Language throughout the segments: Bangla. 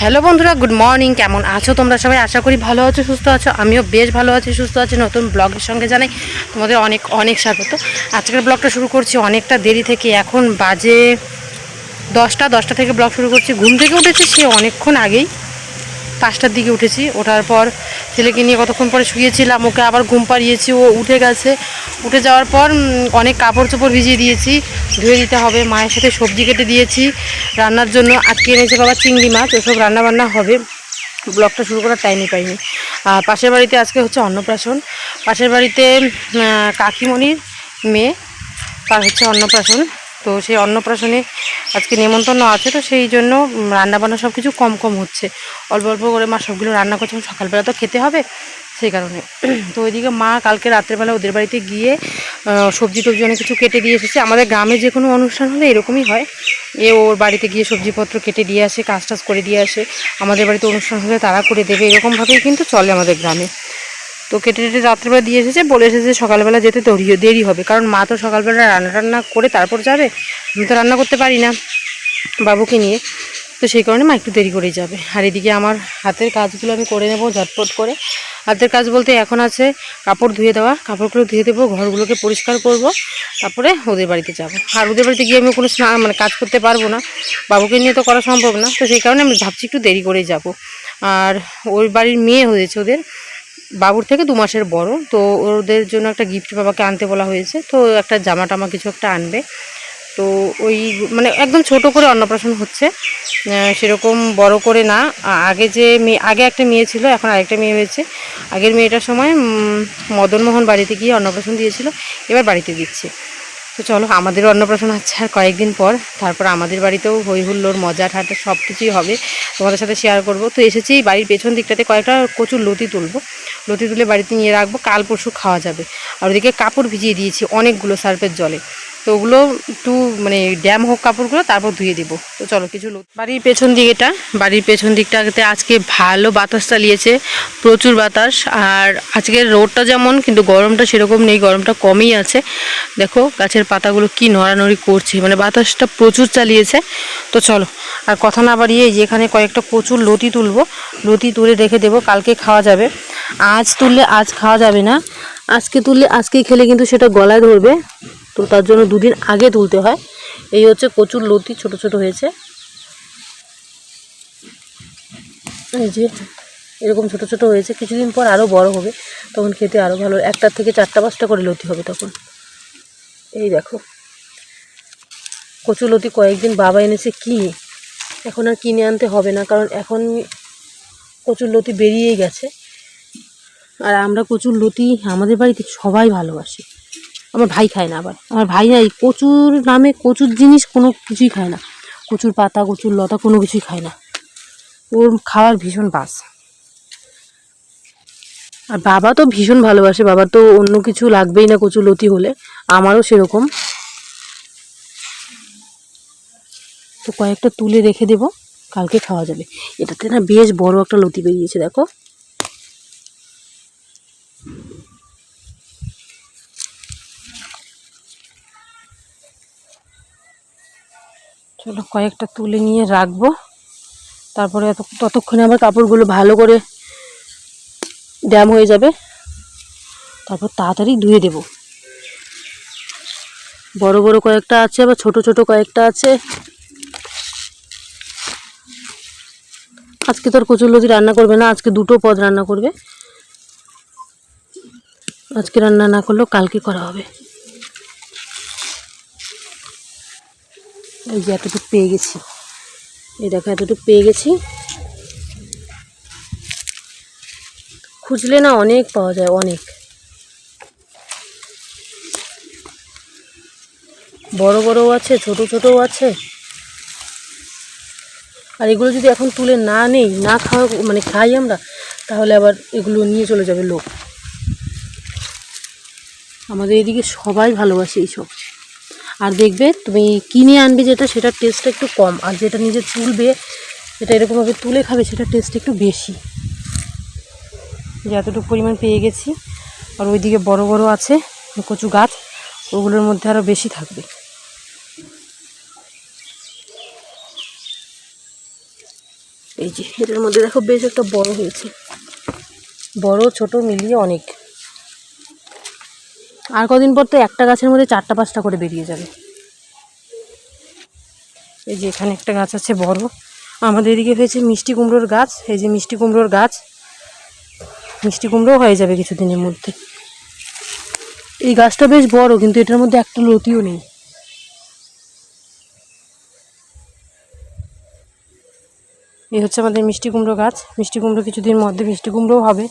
হ্যালো বন্ধুরা, গুড মর্নিং। কেমন আছো তোমরা সবাই? আশা করি ভালো আছো, সুস্থ আছো। আমিও বেশ ভালো আছি, সুস্থ আছি। নতুন ব্লগের সঙ্গে জানাই তোমাদের অনেক অনেক স্বাগত। আজকের ব্লগটা শুরু করছি অনেকটা দেরি থেকে। এখন বাজে দশটা দশটা থেকে ব্লগ শুরু করছি। ঘুম থেকে উঠেছি সে অনেকক্ষণ আগেই। পাঁচটার দিকে উঠেছি। ওঠার পর ছেলেকে নিয়ে কতক্ষণ পরে শুয়েছিলাম, ওকে আবার ঘুম পাড়িয়েছি, ও উঠে গেছে। উঠে যাওয়ার পর অনেক কাপড় চোপড় ভিজিয়ে দিয়েছি, ধুয়ে দিতে হবে, মায়ের সাথে সবজি কেটে দিয়েছি, রান্নার জন্য আজকে এনেছে বাবা চিংড়ি মাছ, ওসব রান্না বান্না হবে। ব্লগটা শুরু করার টাইমই পাইনি। আর পাশের বাড়িতে আজকে হচ্ছে অন্নপ্রাশন। পাশের বাড়িতে কাকিমণির মেয়ে, তার হচ্ছে অন্নপ্রাশন। তো সেই অন্নপ্রাশনে আজকে নেমন্তন্ন আছে, তো সেই জন্য রান্নাবান্না সব কিছু কম কম হচ্ছে। অল্প অল্প করে মা সবগুলো রান্না করছে সকালবেলা তো খেতে হবে সেই কারণে। তো ওইদিকে মা কালকে রাত্রেবেলা ওদের বাড়িতে গিয়ে সবজি টবজি অনেক কিছু কেটে দিয়ে এসেছে। আমাদের গ্রামে যে কোনো অনুষ্ঠান হলে এরকমই হয়। এ ওর বাড়িতে গিয়ে সবজিপত্র কেটে দিয়ে আসে, কাজ টাজ করে দিয়ে আসে। আমাদের বাড়িতে অনুষ্ঠান হলে তারা করে দেবে এরকমভাবেই কিন্তু চলে আমাদের গ্রামে। তো কেটে কেটে রাত্রেবেলা দিয়ে এসেছে, বলে এসেছে সকালবেলা যেতে দেরি দেরি হবে। কারণ মা তো সকালবেলা রান্না টান্না করে তারপর যাবে। আমি তো রান্না করতে পারি না বাবুকে নিয়ে। তো সেই কারণে মা একটু দেরি করেই যাবে। আর এদিকে আমার হাতের কাজগুলো আমি করে নেব ঝটপট করে। হাতের কাজ বলতে এখন আছে কাপড় ধুয়ে দেওয়া। কাপড়গুলো ধুয়ে দেবো, ঘরগুলোকে পরিষ্কার করব। তারপরে ওদের বাড়িতে যাব। আর ওদের বাড়িতে গিয়ে আমি কোনো স্নান মানে কাজ করতে পারব না। বাবুকে নিয়ে তো করা সম্ভব না। তো সেই কারণে আমি ভাবছি একটু দেরি করেই যাব। আর ওই বাড়ির মেয়ে হয়েছে ওদের। বাবুর থেকে দু মাসের বড়, তো ওদের জন্য একটা গিফট বাবাকে আনতে বলা হয়েছে, তো একটা জামা টামা কিছু একটা আনবে। তো ওই মানে একদম ছোট করে অন্নপ্রাশন হচ্ছে সেরকম বড় করে না। আগে যে মেয়ে আগে একটা মেয়ে ছিল, এখন আরেকটা মেয়ে হয়েছে। আগের মেয়েটার সময় মদনমোহন বাড়িতে গিয়ে অন্নপ্রাশন দিয়েছিল, এবার বাড়িতে দিচ্ছে। তো চলো আমাদের অন্নপ্রাশন আছে আর কয়েকদিন পর। তারপর আমাদের বাড়িতেও হই হুল্লোর মজা ঠাট্টা সব কিছুই হবে। তোমাদের সাথে শেয়ার করব। তো এসেছি বাড়ির পেছন দিকটাতে কয়েকটা কচুর লতি তুলবো। লতি তুলে বাড়িতে নিয়ে রাখব। কাল পরশু খাওয়া যাবে। আর ওদিকে কাপড় ভিজিয়ে দিয়েছি অনেকগুলো সার্ফের জলে। তো ওগুলো একটু মানে ড্যাম হোক কাপড়গুলো তারপর ধুয়ে দিব। তো চলো কিছু লোক বাড়ির পেছন দিকেটা, বাড়ির পেছন দিকটাতে আজকে ভালো বাতাস চালিয়েছে, প্রচুর বাতাস। আর আজকের রোদটা যেমন, কিন্তু গরমটা সেরকম নেই, গরমটা কমই আছে। দেখো গাছের পাতাগুলো কি নড়ানড়ি করছে মানে বাতাসটা প্রচুর চালিয়েছে। তো চলো, আর কথা না বাড়িয়ে এখানে কয়েকটা প্রচুর লতি তুলবো। লতি তুলে রেখে দেবো, কালকে খাওয়া যাবে। আজ তুললে আজ খাওয়া যাবে না। আজকে তুললে আজকেই খেলে কিন্তু সেটা গলায় ধরবে। তো তার জন্য দুদিন আগে তুলতে হয়। এই হচ্ছে কচুর লতি ছোট ছোট হয়েছে। এই যে এরকম ছোট ছোট হয়েছে, কিছুদিন পর আরও বড় হবে, তখন খেতে আরও ভালো। একটার থেকে চারটা পাঁচটা করে লতি হবে তখন। এই দেখো। কচুর লতি কয়েকদিন বাবা এনেছে কিনে। এখন আর কিনে আনতে হবে না, কারণ এখন কচুর লতি বেরিয়েই গেছে। আর আমরা কচুর লতি আমাদের বাড়িতে সবাই ভালোবাসি। আমার ভাই খায় না আবার। আমার ভাই না কচুর নামে কচুর জিনিস কোনো কিছুই খায় না। কচুর পাতা, কচুর লতা কোনো কিছুই খায় না। ওর খাওয়ার ভীষণ বাস। আর বাবা তো ভীষণ ভালোবাসে, বাবা তো অন্য কিছু লাগবেই না কচু লতি হলে। আমারও সেরকম। তো কয়েকটা তুলে রেখে দেব, কালকে খাওয়া যাবে। এটাতে না বেশ বড় একটা লতি বেরিয়েছে, দেখো। চলো কয়েকটা তুলে নিয়ে রাখব। তারপরে ততক্ষণে আবার কাপড়গুলো ভালো করে ড্যাম হয়ে যাবে। তারপর তাড়াতাড়ি ধুয়ে দেব। বড় বড় কয়েকটা আছে, আবার ছোট ছোট কয়েকটা আছে। আজকে তোর কচুরলতি রান্না করবে না, আজকে দুটো পদ রান্না করবে। আজকে রান্না না করলেও কালকে করা হবে। এই যে এতটুকু পেয়ে গেছি। এই দেখো, এতটুকু পেয়ে গেছি। খুঁজলে না অনেক পাওয়া যায়, অনেক। বড় বড়ও আছে, ছোট ছোটও আছে। আর এগুলো যদি এখন তুলে না নেই, না খাওয়া মানে খাই আমরা, তাহলে আবার এগুলো নিয়ে চলে যাবে লোক। আমাদের এদিকে সবাই ভালোবাসে এইসব। আর দেখবে তুমি কিনে আনবে যেটা, সেটার টেস্টটা একটু কম। আর যেটা নিজে তুলবে, যেটা এরকমভাবে তুলে খাবে, সেটার টেস্ট একটু বেশি। যে এতটুকু পরিমাণ পেয়ে গেছি। আর ওইদিকে বড় বড় আছে কচু গাছ, ওগুলোর মধ্যে আরও বেশি থাকবে। এই যে, এটার মধ্যে দেখো বেশ একটা বড় হয়েছে। বড়, ছোট, মিলিয়ে অনেক। আর কদিন পর তো একটা গাছের মধ্যে চারটা, পাঁচটা করে বেরিয়ে যাবে। এই যে এখানে একটা গাছ আছে বড়। আমাদের এদিকে হয়েছে মিষ্টি কুমড়োর গাছ। এই যে মিষ্টি কুমড়োর গাছ। মিষ্টি কুমড়োও হয়ে যাবে কিছুদিনের মধ্যে। এই গাছটা বেশ বড়, কিন্তু এটার মধ্যে একটা লতিও নেই। এই হচ্ছে আমাদের মিষ্টি কুমড়ো গাছ। মিষ্টি কুমড়ো কিছুদিন মধ্যে মিষ্টি কুমড়োও হবে।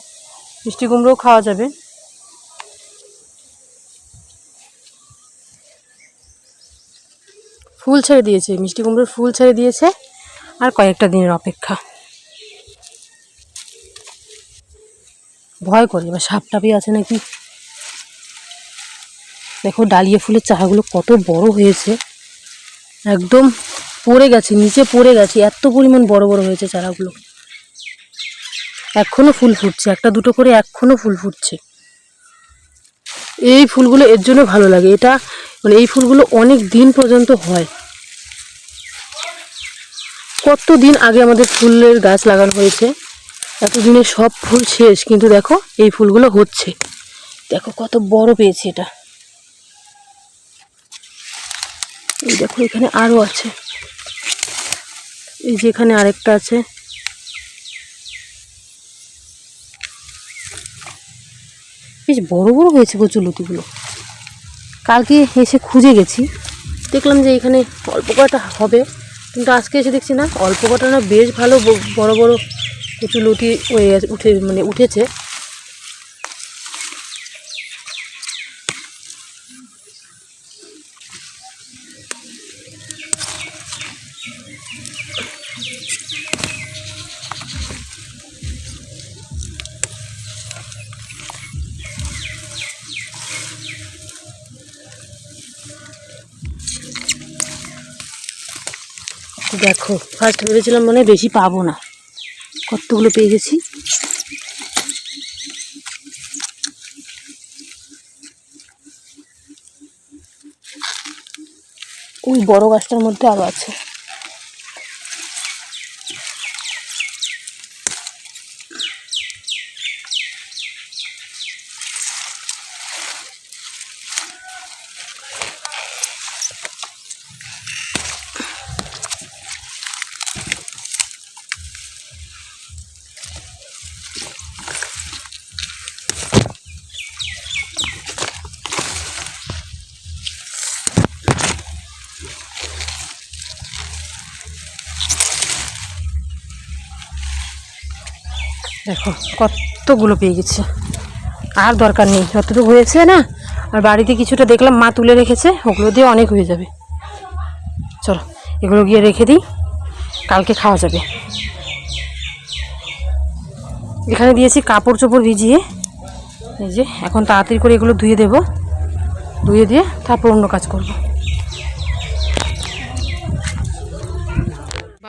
মিষ্টি কুমড়োও খাওয়া যাবে। ফুল ছেড়ে দিয়েছে, মিষ্টি কুমড়োর ফুল ছেড়ে দিয়েছে আর কয়েকটা দিনের অপেক্ষা। ভয় করে, এবার সাপ টাপই আছে নাকি? দেখো ডালিয়া ফুলের চারাগুলো কত বড় হয়েছে। একদম পড়ে গেছে, নিচে পড়ে গেছে, এত পরিমাণ বড় বড় হয়েছে চারাগুলো। এখনও ফুল ফুটছে, একটা দুটো করে এখনও ফুল ফুটছে। এই ফুলগুলো এর জন্য ভালো লাগে, এটা মানে এই ফুলগুলো অনেক দিন পর্যন্ত হয়। কত দিন আগে আমাদের ফুলের গাছ লাগানো হয়েছে? এতদিনে সব ফুল শেষ, কিন্তু দেখো এই ফুলগুলো হচ্ছে। দেখো কত বড় পেয়েছে এটা। এই দেখো এখানে আরও আছে। এই যে এখানে আরেকটা আছে। বেশ বড় বড় হয়েছে কচুলতিগুলো কালকে এসে খুঁজে গেছি। দেখলাম যে এখানে অল্প কটা হবে। কিন্তু আজকে এসে দেখছি না, অল্প কটা না বেশ ভালো বড় বড় লুটি হয়ে গেছে উঠে মানে উঠেছে। দেখো ফার্স্ট ভেবেছিলাম মনে বেশি পাবো না। কতগুলো পেয়ে গেছি? ওই বড় গাছটার মধ্যে আরও আছে। দেখো, কতগুলো পেয়ে গেছি। আর দরকার নেই, যতটুকু হয়েছে না, আর বাড়িতে কিছুটা দেখলাম, মা তুলে রেখেছে, ওগুলো দিয়ে অনেক হয়ে যাবে। চলো, এগুলো গিয়ে রেখে দিই, কালকে খাওয়া যাবে। এখানে দিয়েছি কাপড় চোপড় ভিজিয়ে, এই যে, এখন তাড়াতাড়ি করে এগুলো ধুয়ে দেব, ধুয়ে দিয়ে তারপর অন্য কাজ করব।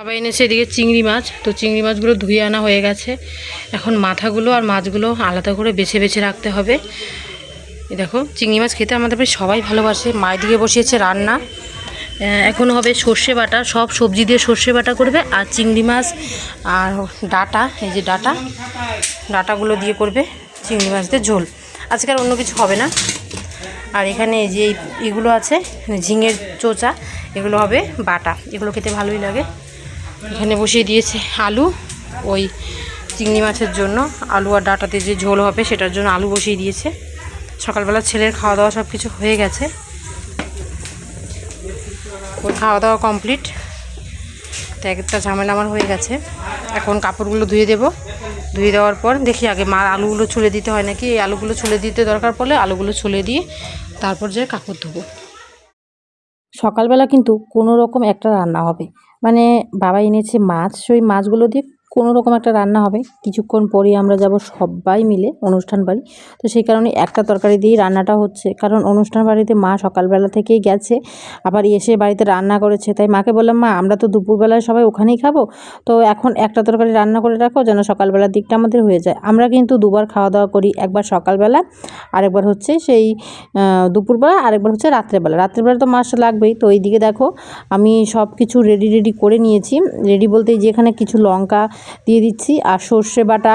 বাবা এনেছে এদিকে চিংড়ি মাছ, তো চিংড়ি মাছগুলো ধুয়ে আনা হয়ে গেছে। এখন মাথাগুলো আর মাছগুলো আলাদা করে বেছে বেছে রাখতে হবে। দেখো, চিংড়ি মাছ খেতে আমাদের বাড়ির সবাই ভালোবাসে মায়ের দিকে বসিয়েছে রান্না। এখন হবে সর্ষে বাটা, সব সবজি দিয়ে সর্ষে বাটা করবে আর চিংড়ি মাছ আর ডাটা, এই যে ডাটা, ডাটাগুলো দিয়ে করবে চিংড়ি মাছ দিয়ে ঝোল। আজকে আর অন্য কিছু হবে না। আর এখানে যে এগুলো আছে, ঝিঙের চোচা, এগুলো হবে বাটা, এগুলো খেতে ভালোই লাগে। এখানে বসিয়ে দিয়েছে আলু, ওই চিংড়ি মাছের জন্য। আলু আর ডাটাতে যে ঝোল হবে সেটার জন্য আলু বসিয়ে দিয়েছে। সকালবেলা ছেলের খাওয়া দাওয়া সব কিছু হয়ে গেছে। ওর খাওয়া দাওয়া কমপ্লিট। তো একটা ঝামেলা আমার হয়ে গেছে। এখন কাপড়গুলো ধুয়ে দেব। ধুয়ে দেওয়ার পর দেখি আগে মা আলুগুলো ছুলে দিতে হয় নাকি? এই আলুগুলো ছুলে দিতে দরকার পড়লে আলুগুলো ছুলে দিয়ে তারপর যে কাপড় ধোবো। সকালবেলা কিন্তু কোনো রকম একটা রান্না হবে। মানে বাবা এনেছে মাছ সেই মাছগুলো দিয়ে কোনো রকম একটা রান্না হবে। কিছুক্ষণ পরেই আমরা যাব সবাই মিলে অনুষ্ঠান বাড়ি। তো সেই কারণে একটা তরকারি দিয়েই রান্নাটা হচ্ছে। কারণ অনুষ্ঠান বাড়িতে মা সকালবেলা থেকেই গেছে, আবার এসে বাড়িতে রান্না করেছে। তাই মাকে বললাম, মা, আমরা তো দুপুরবেলায় সবাই ওখানেই খাব। তো এখন একটা তরকারি রান্না করে রাখো যেন সকালবেলার দিকটা আমাদের হয়ে যায়। আমরা কিন্তু দুবার খাওয়া দাওয়া করি, একবার সকালবেলা, আরেকবার হচ্ছে সেই দুপুরবেলা, আরেকবার হচ্ছে রাত্রেবেলা। রাত্রেবেলা তো মাছ লাগবেই। তো এইদিকে দেখো, আমি সব কিছু রেডি রেডি করে নিয়েছি। রেডি বলতে যেখানে কিছু লঙ্কা দিয়ে দিচ্ছি। আর সর্ষে বাটা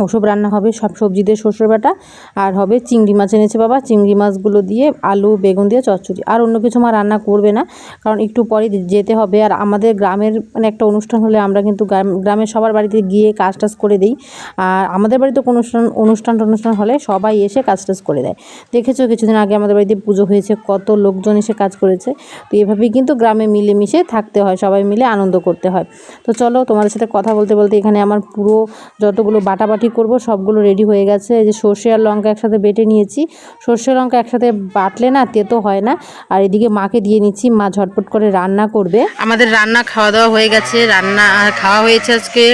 ওসব রান্না হবে সব সবজি দিয়ে সর্ষে বাটা, আর হবে চিংড়ি মাছ এনেছে বাবা। চিংড়ি মাছগুলো দিয়ে আলু, বেগুন দিয়ে চচ্চড়ি। আর অন্য কিছু মা রান্না করবে না, কারণ একটু পরে যেতে হবে। আর আমাদের গ্রামের মানে একটা অনুষ্ঠান হলে আমরা কিন্তু গ্রাম- গ্রামের সবার বাড়িতে গিয়ে কাজ টাজ করে দিই। আর আমাদের বাড়িতে কোনো অনুষ্ঠান অনুষ্ঠান অনুষ্ঠান হলে সবাই এসে কাজ টাজ করে দেয়। দেখেছ কিছুদিন আগে আমাদের বাড়িতে পুজো হয়েছে, কত লোকজন এসে কাজ করেছে। তো এভাবেই কিন্তু গ্রামে মিলেমিশে থাকতে হয়, সবাই মিলে আনন্দ করতে হয়। তো চলো তোমাদের সাথে কথা বলতে বলতে এখানে আমার পুরো যতগুলো বাটাবাটি করব, সবগুলো রেডি হয়ে গেছে। এই যে সর্ষে আর লঙ্কা একসাথে বেটে নিয়েছি। সর্ষে লঙ্কা একসাথে বাটলে না তেতো হয় না। আর এদিকে মাকে দিয়ে নিচ্ছি, মা ঝটপট করে রান্না করবে। আমাদের রান্না খাওয়া দাওয়া হয়ে গেছে। রান্না খাওয়া হয়েছে আজকে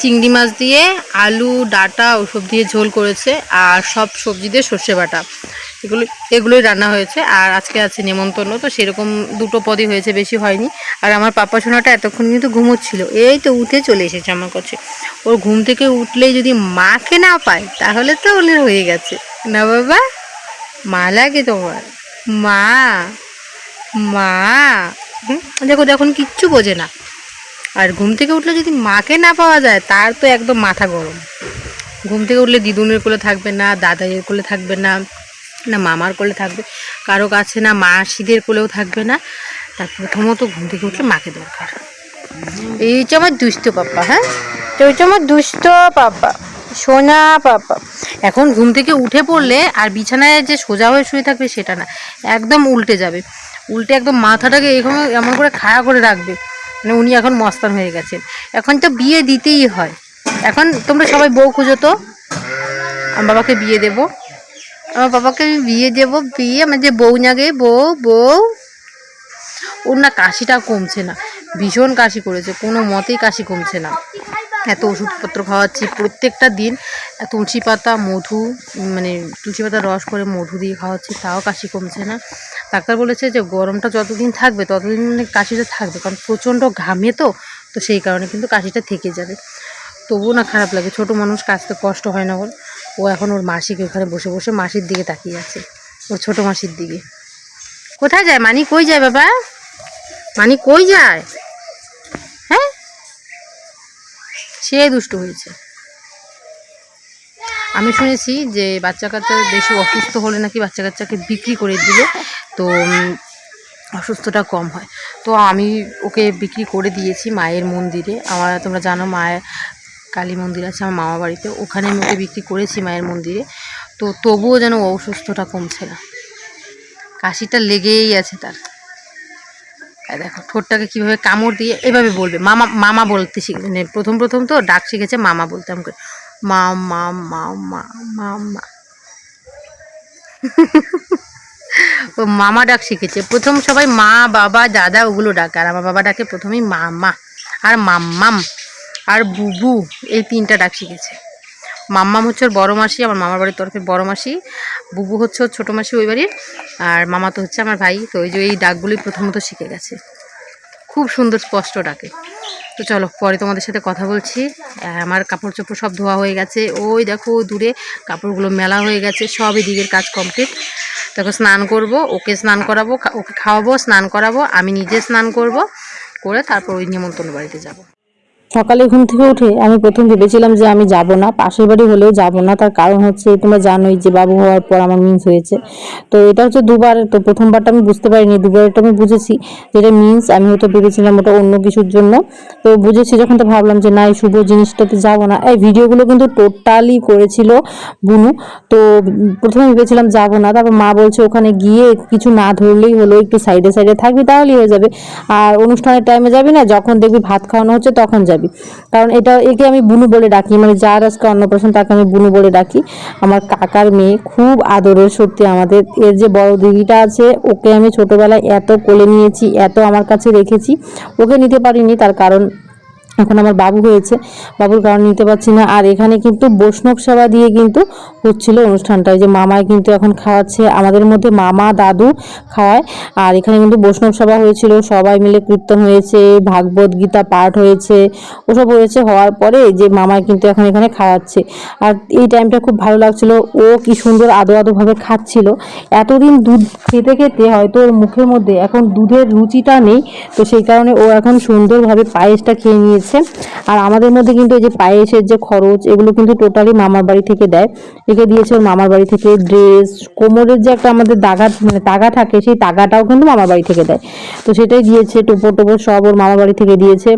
চিংড়ি মাছ দিয়ে, আলু, ডাটা, ওসব দিয়ে ঝোল করেছে। আর সব সবজি দিয়ে সর্ষে বাটা। এগুলো, এগুলোই রান্না হয়েছে। আর আজকে আছে নেমন্তন্ন। তো সেরকম দুটো পদই হয়েছে, বেশি হয়নি। আর আমার পাপা সোনাটা এতক্ষণ কিন্তু ঘুমোচ্ছিল। এই তো উঠে চলে এসেছে আমার কাছে। ওর ঘুম থেকে উঠলেই যদি মাকে না পায়, তাহলে তো ওদের হয়ে গেছে। না বাবা? মা লাগে তোমার। মা মা। দেখো দেখুন কিচ্ছু বোঝে না। আর ঘুম থেকে উঠলে যদি মাকে না পাওয়া যায়, তার তো একদম মাথা গরম। ঘুম থেকে উঠলে দিদুনের কোলে থাকবে না, দাদাইয়ের কোলে থাকবে না না মামার কোলে থাকবে, কারও কাছে না মাসিদের কোলেও থাকবে না। তার প্রথমত ঘুম থেকে উঠলে মাকে দরকার। এই হচ্ছে আমার দুষ্ট পাপ্পা হ্যাঁ? তো হচ্ছে আমার দুষ্ট পাপ্পা, সোনা পাপ্পা। এখন ঘুম থেকে উঠে পড়লে আর বিছানায় যে সোজা হয়ে শুয়ে থাকবে সেটা না, একদম উল্টে যাবে। উল্টে একদম মাথাটাকে এরকম এমন করে খাড়া করে রাখবে মানে উনি এখন মস্তান হয়ে গেছেন। এখন তো বিয়ে দিতেই হয়। এখন তোমরা সবাই বউ খুঁজো তো। আমার বাবাকে বিয়ে দেব। আমার বাবাকে আমি বিয়ে দেব, বিয়ে আমার যে বউ নাগে, বউ বউ। ওর না কাশিটা কমছে না। ভীষণ কাশি করেছে, কোনো মতেই কাশি কমছে না। এত ওষুধপত্র খাওয়াচ্ছি প্রত্যেকটা দিন তুলসী পাতা, মধু মানে তুলসী পাতার রস করে মধু দিয়ে খাওয়াচ্ছি, তাও কাশি কমছে না। ডাক্তার বলেছে যে গরমটা যতদিন থাকবে, ততদিন মানে কাশিটা থাকবে, কারণ প্রচণ্ড ঘামে তো তো সেই কারণে কিন্তু কাশিটা থেকে যাবে। তবুও না খারাপ লাগে, ছোট মানুষ কাশতে কষ্ট হয় না ওর ও এখন ওর মাসিকে ওখানে বসে বসে মাসির দিকে তাকিয়ে আছে, ওর ছোট মাসির দিকে। কোথায় যায়? মানি কই যায় বাবা? মানি কই যায়? সে দুষ্টু হয়েছে। আমি শুনেছি যে বাচ্চা কাচ্চা বেশি অসুস্থ হলে নাকি বাচ্চা কাচ্চাকে বিক্রি করে দিলে তো অসুস্থটা কম হয়। তো আমি ওকে বিক্রি করে দিয়েছি মায়ের মন্দিরে। আমার, তোমরা জানো মায়ের কালী মন্দির আছে আমার মামা বাড়িতে। ওখানে আমি ওকে বিক্রি করেছি মায়ের মন্দিরে। তো তবুও যেন অসুস্থটা কমছে না। কাশিটা লেগেই আছে তার। দেখো, ঠোঁটটাকে কীভাবে কামড় দিয়ে এভাবে বলবে। মামা মামা বলতে শিখ মানে প্রথম প্রথম তো ডাক শিখেছে মামা বলতে আমাকে মা মা মা মা মা। ও মামা ডাক শিখেছে। প্রথম সবাই মা, বাবা, দাদা ওগুলো ডাকে, আর আমার বাবা ডাকে প্রথমেই মামা, আর মাম্মাম, আর বুবু, এই তিনটা ডাক শিখেছে। মাম্মাম হচ্ছে ওর বড় মাসি, আমার মামার বাড়ির তরফে বড় মাসি, বুবু হচ্ছে ওর ছোটো মাসি ওই বাড়ির, আর মামা তো হচ্ছে আমার ভাই, তো ওই যে এই ডাকগুলি প্রথমত শিখে গেছে। খুব সুন্দর স্পষ্ট ডাকে। তো চলো, পরে তোমাদের সাথে কথা বলছি। আমার কাপড় চোপড় সব ধোয়া হয়ে গেছে। ওই দেখো, দূরে কাপড়গুলো মেলা হয়ে গেছে সব এদিকের কাজ কমপ্লিট দেখো, স্নান করব, ওকে স্নান করাবো ওকে খাওয়াবো, স্নান করাবো, আমি নিজে স্নান করব, করে তারপর ওই নিমন্ত্রণ বাড়িতে যাব। সকালে ঘুম থেকে উঠে আমি প্রথম ভেবেছিলাম যে আমি যাব না, পাশের বাড়ি হলেও যাব না। তার কারণ হচ্ছে তোমরা জানোই যে বাবু হওয়ার পর আমার মিন্স হয়েছে। তো এটা হচ্ছে দুবার, তো প্রথমবারটা আমি বুঝতে পারিনি, দুবারটা আমি বুঝেছি যেটা মিন্স আমি হয়তো ভেবেছিলাম ওটা অন্য কিছুর জন্য। তো বুঝেছি যখন তো ভাবলাম যে না, এই শুভ জিনিসটাতে যাব না। এই ভিডিওগুলো কিন্তু টোটালি করেছিল বুনু। তো প্রথমে ভেবেছিলাম যাব না, তারপর মা বলছে ওখানে গিয়ে কিছু না ধরলেই হলো, একটু সাইডে সাইডে থাকবি, তাহলেই হয়ে যাবে। আর অনুষ্ঠানের টাইমে যাবি না, যখন দেখবি ভাত খাওয়ানো হচ্ছে, তখন যাবি। কারণ এটা একে আমি বুনু বলে ডাকি মানে যার আজকে অন্নপ্রাশন তাকে আমি বুনু বলে ডাকি। আমার কাকার মেয়ে খুব আদরের সত্যি আমাদের, এর যে বড় দিদিটা আছে, ওকে আমি ছোটবেলায় এত কোলে নিয়েছি, এত আমার কাছে রেখেছি, ওকে নিতে পারিনি, তার কারণ এখন আমার বাবু হয়েছে। বাবুর কারণ নিতে পারছি না। আর এখানে কিন্তু বৈষ্ণব সেবা দিয়ে কিন্তু হচ্ছিল অনুষ্ঠানটা। যে মামায় কিন্তু এখন খাওয়াচ্ছে, আমাদের মধ্যে মামা, দাদু খাওয়ায়। আর এখানে কিন্তু বৈষ্ণব সেবা হয়েছিল। সবাই মিলে কীর্তন হয়েছে, ভাগবত গীতা পাঠ হয়েছে। ওসব হয়েছে, হওয়ার পরে যে মামায় কিন্তু এখন এখানে খাওয়াচ্ছে। আর এই টাইমটা খুব ভালো লাগছিল। ও কি সুন্দর আদো আদোভাবে খাচ্ছিল। এতদিন দুধ খেতে খেতে হয়তো ওর মুখের মধ্যে এখন দুধের রুচিটা নেই। তো সেই কারণে ও এখন সুন্দরভাবে পায়েসটা খেয়ে নিয়েছে। আর আমাদের মধ্যে কিন্তু এই যে পায়েসের যে খরচ, এগুলো কিন্তু টোটালি মামার বাড়ি থেকে দেয়। একে দিয়েছে ওর মামার বাড়ি থেকে ড্রেস কোমরের যে একটা আমাদের দাগা মানে তাগা থাকে, সেই তাগাটাও কিন্তু মামার বাড়ি থেকে দেয়। তো সেটাই দিয়েছে, টোপর টোপর সব ওর মামার বাড়ি থেকে দিয়েছে।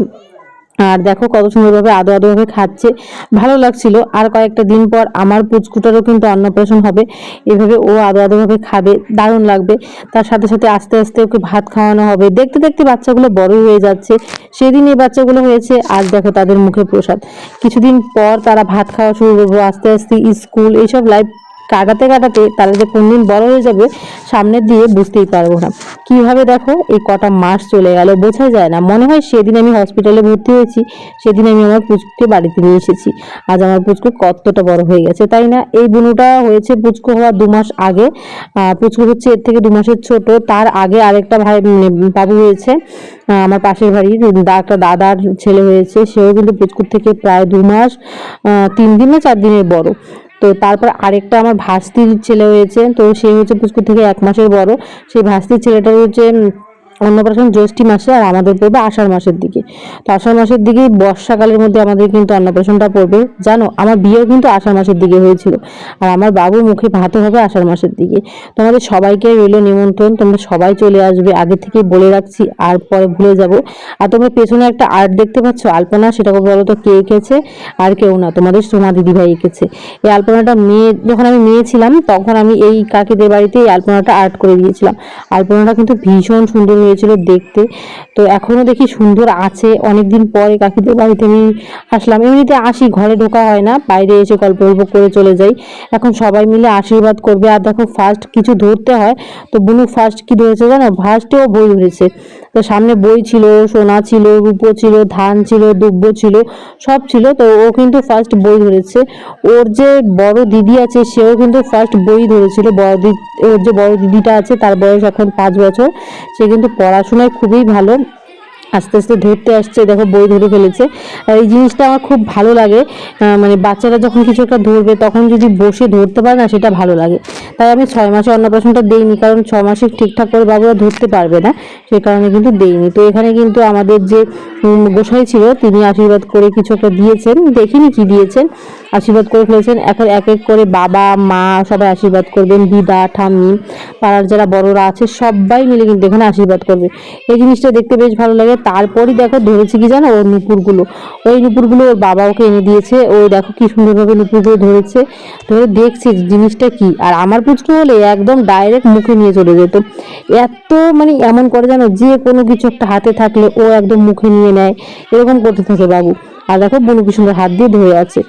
আর দেখো কত সুন্দরভাবে আদো আদোভাবে খাচ্ছে। ভালো লাগছিল। আর কয়েকটা দিন পর আমার পুচকুটারও কিন্তু অন্নপ্রাশন হবে। এভাবে ও আদো আদোভাবে খাবে, দারুণ লাগবে। তার সাথে সাথে আস্তে আস্তে ওকে ভাত খাওয়ানো হবে। দেখতে দেখতে বাচ্চাগুলো বড়ই হয়ে যাচ্ছে। সেদিন এই বাচ্চাগুলো হয়েছে, আজ দেখো তাদের মুখে প্রসাদ। কিছুদিন পর তারা ভাত খাওয়া শুরু করব, আস্তে আস্তে স্কুল, এইসব লাইফ কাটাতে কাটাতে তারা যে কোন দিন বড় হয়ে যাবে, সামনের দিয়ে বুঝতেই পারব না। কীভাবে দেখো, এই কটা মাস চলে গেল, বোঝা যায় না। মনে হয় সেদিন আমি হসপিটালে ভর্তি হয়েছি, সেদিন আমি আমার পুচকুকে বাড়িতে নিয়ে এসেছি। আজ আমার পুচকু কতটা বড় হয়ে গেছে, তাই না? এই বুনুটা হয়েছে পুচকু হওয়ার দু মাস আগে। পুচকু হচ্ছে এর থেকে দু মাসের ছোট। তার আগে আরেকটা ভাই বাবু হয়েছে। আমার পাশের বাড়ির একটা দাদার ছেলে হয়েছে, সেও কিন্তু পুচকুর থেকে প্রায় দু মাস তিন দিন না চার দিনের বড়। তো তারপর আরেকটা আমার ভাস্তির ছেলে হয়েছে, তো সে হচ্ছে পুচকুর থেকে এক মাসের বড়। সেই ভাস্তির ছেলেটা হচ্ছে অন্নপ্রাশন জ্যৈষ্ঠী মাসে আর আমাদের পড়বে আষাঢ় মাসের দিকে। তো আষাঢ় মাসের দিকে বর্ষাকালের মধ্যে আমাদের কিন্তু অন্নপ্রাশনটা পড়বে। জানো, আমার বিয়েও কিন্তু আষাঢ় মাসের দিকে হয়েছিল। আর আমার বাবুর মুখে ভাতও হবে আষাঢ় মাসের দিকে। তোমাদের সবাইকে রইল নিমন্ত্রণ, তোমরা সবাই চলে আসবে। আগে থেকে বলে রাখছি, আর পরে ভুলে যাব। আর তোমরা পেছনে একটা আর্ট দেখতে পাচ্ছ, আলপনা, সেটাকে বলো তো কে এঁকেছে আর কেউ না, তোমাদের সোমা দিদিভাই এঁকেছে। এই আলপনাটা মেয়ে, যখন আমি মেয়ে ছিলাম, তখন আমি এই কাকিদের বাড়িতে এই আলপনাটা আর্ট করে দিয়েছিলাম। আলপনাটা কিন্তু ভীষণ সুন্দর হয়েছিল দেখতে। তো এখনও দেখি সুন্দর আছে। অনেক দিন পরে কাকিদের বাড়িতে আমি আসলাম। এমনিতে আসি, ঘরে ঢোকা হয় না, বাইরে এসে গল্প গল্প করে চলে যাই। এখন সবাই মিলে আশীর্বাদ করবে। আর দেখো ফার্স্ট কিছু ধরতে হয়। তো বুনু ফার্স্ট কি ধরেছে জানো? ফার্স্টেও বই ধরেছে। তো সামনে বই ছিল, সোনা ছিল, রূপো ছিল, ধান ছিল দুব্য ছিল, সব ছিল। তো ও কিন্তু ফার্স্ট বই ধরেছে। ওর যে বড় দিদি আছে, সেও কিন্তু ফার্স্ট বই ধরেছিল। বড় দিদি ওর যে বড় দিদিটা আছে, তার বয়স এখন পাঁচ বছর। সে কিন্তু পড়াশোনায় খুবই ভালো। আস্তে আস্তে ধরতে আসছে, দেখো বই ধরে ফেলেছে। আর এই জিনিসটা আমার খুব ভালো লাগে। মানে বাচ্চারা যখন কিছু একটা ধরবে, তখন যদি বসে ধরতে পারে না, সেটা ভালো লাগে। তাই আমি ছয় মাসে অন্নপ্রাশনটা দেইনি, কারণ ছ মাসে ঠিকঠাক করে বাবুরা ধরতে পারবে না, সেই কারণে কিন্তু দেইনি। তো এখানে কিন্তু আমাদের যে গোসাই ছিল, তিনি আশীর্বাদ করে কিছু একটা দিয়েছেন। দেখিনি কি দিয়েছেন। আশীর্বাদ করে ফেলেছেন। এখন এক এক করে বাবা, মা সবাই আশীর্বাদ করবেন, দিদা, ঠাম্মি, পাড়ার যারা বড়রা আছে, সবাই মিলে কিন্তু এখানে আশীর্বাদ করবে। এই জিনিসটা দেখতে বেশ ভালো লাগে। তারপরই দেখো, ধরেছে কি জানো? ওর নুপুরগুলো। ওই নুপুরগুলো ওর বাবা ওকে এনে দিয়েছে। ওই দেখো কি সুন্দরভাবে নুপুরগুলো ধরেছে। ধরে দেখছি জিনিসটা কি। আর আমার পুচকু হলে একদম ডাইরেক্ট মুখে নিয়ে চলে যেত। এত মানে এমন করে জানো, যে কোনো কিছু একটা হাতে থাকলে ও একদম মুখে নিয়ে নেয়। এরকম করতে থাকে বাবু। আর দেখো বনু কি সুন্দর হাত দিয়ে ধরে আছে।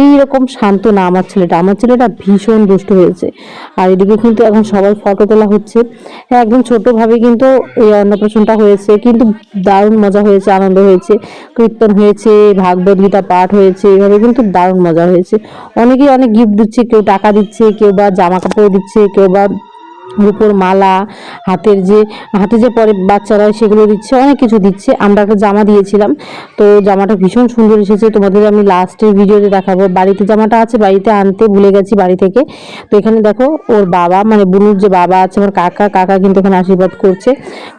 এই রকম শান্ত না আমার ছেলেটা। আমার ছেলেটা ভীষণ দুষ্ট হয়েছে। আর এদিকে কিন্তু এখন সবাই ফটো তোলা হচ্ছে। হ্যাঁ একদম ছোটোভাবে কিন্তু এই অন্নপ্রাশনটা হয়েছে। কিন্তু দারুণ মজা হয়েছে, আনন্দ হয়েছে, কীর্তন হয়েছে, ভাগবত গীতা পাঠ হয়েছে, এভাবে কিন্তু দারুণ মজা হয়েছে। অনেকেই অনেক গিফট দিচ্ছে, কেউ টাকা দিচ্ছে, কেউ বা জামা কাপড় দিচ্ছে, কেউ বা রূপোর মালা, হাতের যে, হাতে যে পরে বাচ্চারা সেগুলো দিচ্ছে, অনেক কিছু দিচ্ছে। আমরা একটা জামা দিয়েছিলাম। তো জামাটা ভীষণ সুন্দর এসেছে। তোমাদের আমি লাস্টের ভিডিওতে দেখাবো। বাড়িতে জামাটা আছে, বাড়িতে আনতে ভুলে গেছি বাড়ি থেকে। তো এখানে দেখো, ওর বাবা মানে বুনুর যে বাবা আছে, আমার কাকা কাকা কিন্তু এখানে আশীর্বাদ করছে।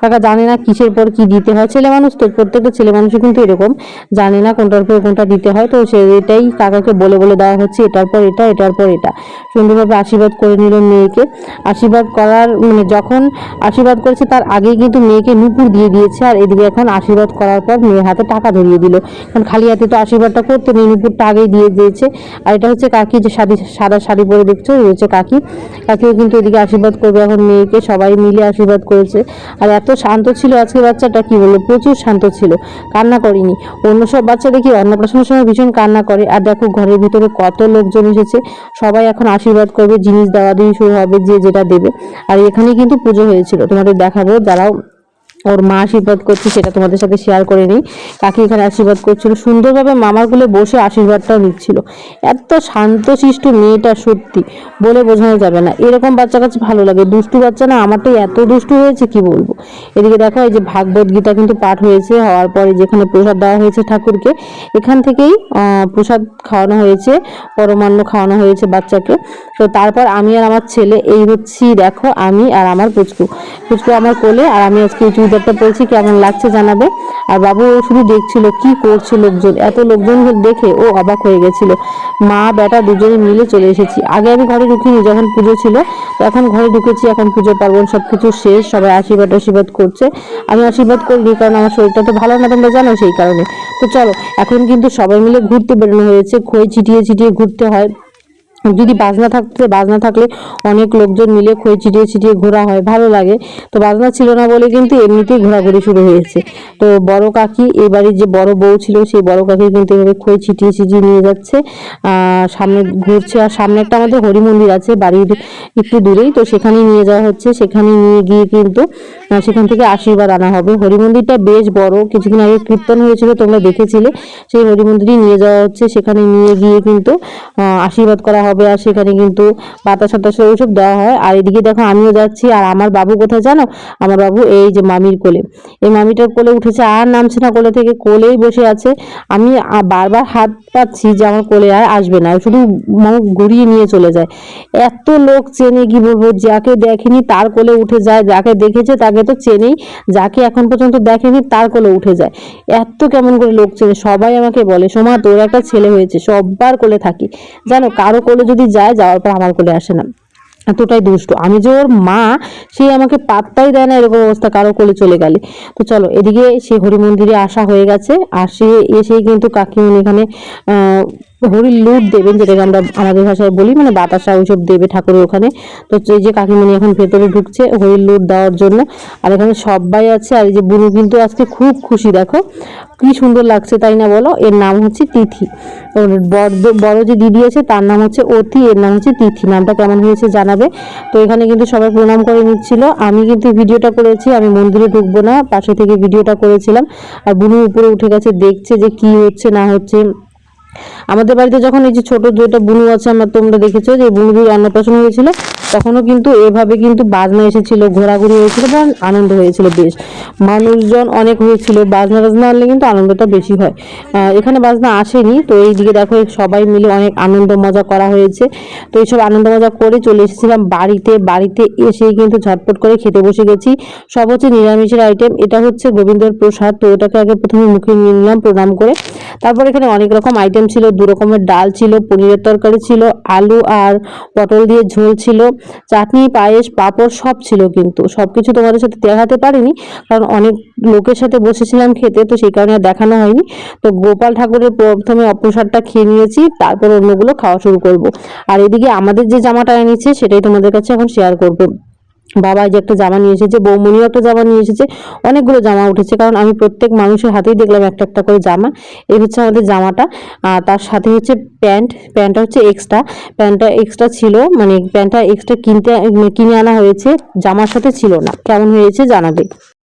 কাকা জানে না কিসের পর কি দিতে হয়। ছেলে মানুষ তো, প্রত্যেকটা ছেলে মানুষই কিন্তু এরকম। জানে না কোনটার পর কোনটা দিতে হয়। তো সেটাই কাকাকে বলে বলে দেওয়া হচ্ছে, এটার পর এটা, এটার পর এটা। সুন্দরভাবে আশীর্বাদ করে নিল মেয়েকে। আশীর্বাদ করার মানে যখন আশীর্বাদ করেছে, তার আগেই কিন্তু মেয়েকে নুপুর দিয়ে দিয়েছে। আর এদিকে এখন আশীর্বাদ করার পর মেয়ের হাতে টাকা ধরিয়ে দিল। কারণ খালি হাতে তো আশীর্বাদটা করতে নেই, নুপুরটা আগেই দিয়ে দিয়েছে। আর এটা হচ্ছে কাকি যে শাড়ি সাদা শাড়ি পরে দেখছ হচ্ছে কাকি। কাকিও কিন্তু এদিকে আশীর্বাদ করবে। এখন মেয়েকে সবাই মিলে আশীর্বাদ করেছে। আর এত শান্ত ছিল আজকে বাচ্চাটা, কি বলব, প্রচুর শান্ত ছিল। কান্না করিনি। অন্য সব বাচ্চা দেখি অন্নপ্রাশনের সময় ভীষণ কান্না করে। আর দেখো ঘরের ভিতরে কত লোকজন এসেছে। সবাই এখন আশীর্বাদ করবে, জিনিস দেওয়া দিয়ে শুরু হবে, যে যেটা দেবে। আর এখানে কিন্তু পুজো হয়েছিল। তোমাদের দেখাবো যারাও ওর মা আশীর্বাদ করছে, সেটা তোমাদের সাথে শেয়ার করে নিই। কাকি এখানে আশীর্বাদ করছিল। সুন্দরভাবে মামার কোলে বসে আশীর্বাদটাও নিচ্ছিল। এত শান্তশিষ্ট মেয়েটা সত্যি, বলে বোঝানো যাবে না। এরকম বাচ্চা কাছে ভালো লাগে। দুষ্টু বাচ্চা না আমারটাই এত দুষ্টু হয়েছে, কি বলব? এদিকে দেখো, এই যে ভাগবত গীতা কিন্তু পাঠ হয়েছে, হওয়ার পরে যেখানে প্রসাদ দেওয়া হয়েছে ঠাকুরকে, এখান থেকেই প্রসাদ খাওয়ানো হয়েছে, পরমান্ন খাওয়ানো হয়েছে বাচ্চাকে। তো তারপর আমি আর আমার ছেলে, এই হচ্ছি, দেখো, আমি আর আমার পুচকু। পুচকু আমার কোলে, আর আমি আজকে এই চুড়িদারটা পরেছি কেমন লাগছে জানাবে। আর বাবু ও শুধু দেখছিল কি করছে লোকজন। এত লোকজন দেখে ও অবাক হয়ে গেছিল। মা, বেটা দুজনে মিলে চলে এসেছি। আগে আমি ঘরে ঢুকিনি যখন পুজো ছিল। তো এখন ঘরে ঢুকেছি, এখন পুজো, পার্বণ সব কিছু শেষ। সবাই আশীর্বাদ আশীর্বাদ করছে। আমি আশীর্বাদ করিনি কারণ আমার শরীরটা তো ভালো না, তোমরা জানো সেই কারণে। তো চলো, এখন কিন্তু সবাই মিলে ঘুরতে বেরোনো হয়েছে। খই ছিটিয়ে ছিটিয়ে ঘুরতে হয়। যদি বাজনা থাকতে বাজনা থাকলে অনেক লোকজন মিলে খই ছিটিয়ে ছিটিয়ে ঘোরা হয় ভালো লাগে। তো বাজনা ছিল না বলে কিন্তু এমনিতেই ঘোরাঘুরি শুরু হয়েছে। তো বড় কাকি এই বাড়ির যে বড় বউ ছিল সেই বড় কাকি কিন্তু এভাবে খই ছিটিয়ে ছিটিয়ে নিয়ে যাচ্ছে। আহ, সামনে ঘুরছে আর সামনে একটা আমাদের হরি মন্দির আছে বাড়ির একটু দূরেই তো সেখানেই নিয়ে যাওয়া হচ্ছে। সেখানে নিয়ে গিয়ে কিন্তু সেখান থেকে আশীর্বাদ আনা হবে। হরি মন্দিরটা বেশ বড় কিছুদিন আগে কীর্তন হয়েছিল তোমরা দেখেছিলে। সেই হরি মন্দিরই নিয়ে যাওয়া হচ্ছে। সেখানে নিয়ে গিয়ে কিন্তু আশীর্বাদ করা হবে আর সেখানে কিন্তু বাতাস টাতাস ওইসব দেওয়া হয়। আর এদিকে দেখো আমিও যাচ্ছি। আর আমার বাবু কোথায় জানো? আমার বাবু এই যে মামির কোলে। এই মামিটার কোলে উঠেছে। আর নামছে না কোলে থেকে, কোলেই বসে আছে। আমি বারবার হাত পাচ্ছি যে আমার কোলে আর আসবে না। শুধু মুখ ঘুরিয়ে নিয়ে চলে যায়। এত লোক চেনে, কি বলব, যাকে দেখেনি তার কোলে উঠে যায়। যাকে দেখেছে তাকে তো চেনেই। যাকে এখন পর্যন্ত দেখেনি তার কোলে উঠে যায়। এত কেমন করে লোক চেনে। সবাই আমাকে বলে, সোমা তোর একটা ছেলে হয়েছে। সব্বার কোলে থাকি। জানো, কারও কোলে যদি যায় যাওয়ার পর আমার কোলে আসে না। এতটাই দুষ্ট। আমি যে ওর মা, সে আমাকে পাত্তাই দেয় না এরকম অবস্থা, কারও কোলে চলে গেলে। তো চলো, এদিকে সে হরি মন্দিরে আসা হয়ে গেছে। আর সে এসেই কিন্তু কাকিমণি এখানে হরির লুট দেবেন যেটাকে আমরা আমাদের ভাষায় বলি মানে বাতাসা ওইসব দেবে ঠাকুরের ওখানে। তো এই যে কাকিমণি এখন ভেতরে ঢুকছে হরির লুট দেওয়ার জন্য। আর এখানে সবাই আছে, আর এই যে বুনু কিন্তু আজকে খুব খুশি, দেখো। কি সুন্দর লাগছে, তাই না বলো? এর নাম হচ্ছে তিথি। ওর বড় বড় যে দিদি আছে, তার নাম হচ্ছে অতি, এর নাম হচ্ছে তিথি। নামটা কেমন হয়েছে জানাবে? তো এখানে কিন্তু সবাই প্রণাম করে নিচ্ছিল। আমি কিন্তু ভিডিওটা করেছি, আমি মন্দিরে ঢুকবো না, পাশে থেকে ভিডিওটা করেছিলাম। আর বুনু উপরে উঠে গেছে, দেখছে যে কি হচ্ছে, না হচ্ছে। আমাদের বাড়িতে যখন এই যে ছোট যেটা বুনু আছে, আমরা তোমরা দেখেছ যে বুনুদের অন্নপ্রাশন হয়েছিল, তখনও কিন্তু এভাবে কিন্তু বাজনা এসেছিল, ঘোরাঘুরি হয়েছিল বা আনন্দ হয়েছিল বেশ। মানুষজন অনেক হয়েছিল, বাজনা টাজনা আনলে কিন্তু আনন্দটা বেশি হয়। এখানে বাজনা আসেনি, তো এই দিকে দেখো সবাই মিলে অনেক আনন্দ মজা করা হয়েছে। তো এইসব আনন্দ মজা করে চলে এসেছিলাম বাড়িতে। বাড়িতে এসেই কিন্তু ঝটপট করে খেতে বসে গেছি। সব হচ্ছে নিরামিষের আইটেম এটা হচ্ছে গোবিন্দর প্রসাদ। তো ওটাকে আগে প্রথমে মুখে নিয়ে নিলাম প্রণাম করে। তারপর এখানে অনেক রকম আইটেম ছিল দু রকমের ডাল ছিল, পনিরের তরকারি ছিল, আলু আর পটল দিয়ে ঝোল ছিল, চাটনি, পায়েস, পাঁপড় সব ছিল কিন্তু। সব কিছু তোমাদের সাথে দেখাতে পারিনি, কারণ অনেক লোকের সাথে বসেছিলাম খেতে, তো সেই কারণে দেখানো হয়নি। তো গোপাল ঠাকুরের প্রথমে অপ্রসাদটা খেয়ে নিয়েছি, তারপর অন্যগুলো খাওয়া শুরু করব। আর এদিকে আমাদের যে জামাটা এনেছে, সেটাই তোমাদের কাছে এখন শেয়ার করব। বাবা যে একটা জামা নিয়ে এসেছে বৌমনিও একটা জামা নিয়ে এসেছে, অনেকগুলো জামা উঠেছে, কারণ আমি প্রত্যেক মানুষের হাতেই দেখলাম একটা একটা করে জামা। এই হচ্ছে আমাদের জামাটা, আর তার সাথে হচ্ছে প্যান্ট, প্যান্টটা হচ্ছে এক্সট্রা প্যান্টটা এক্সট্রা ছিল মানে প্যান্টটা এক্সট্রা কিনতে, কিনে আনা হয়েছে, জামার সাথে ছিল না। কেমন হয়েছে জানাবে।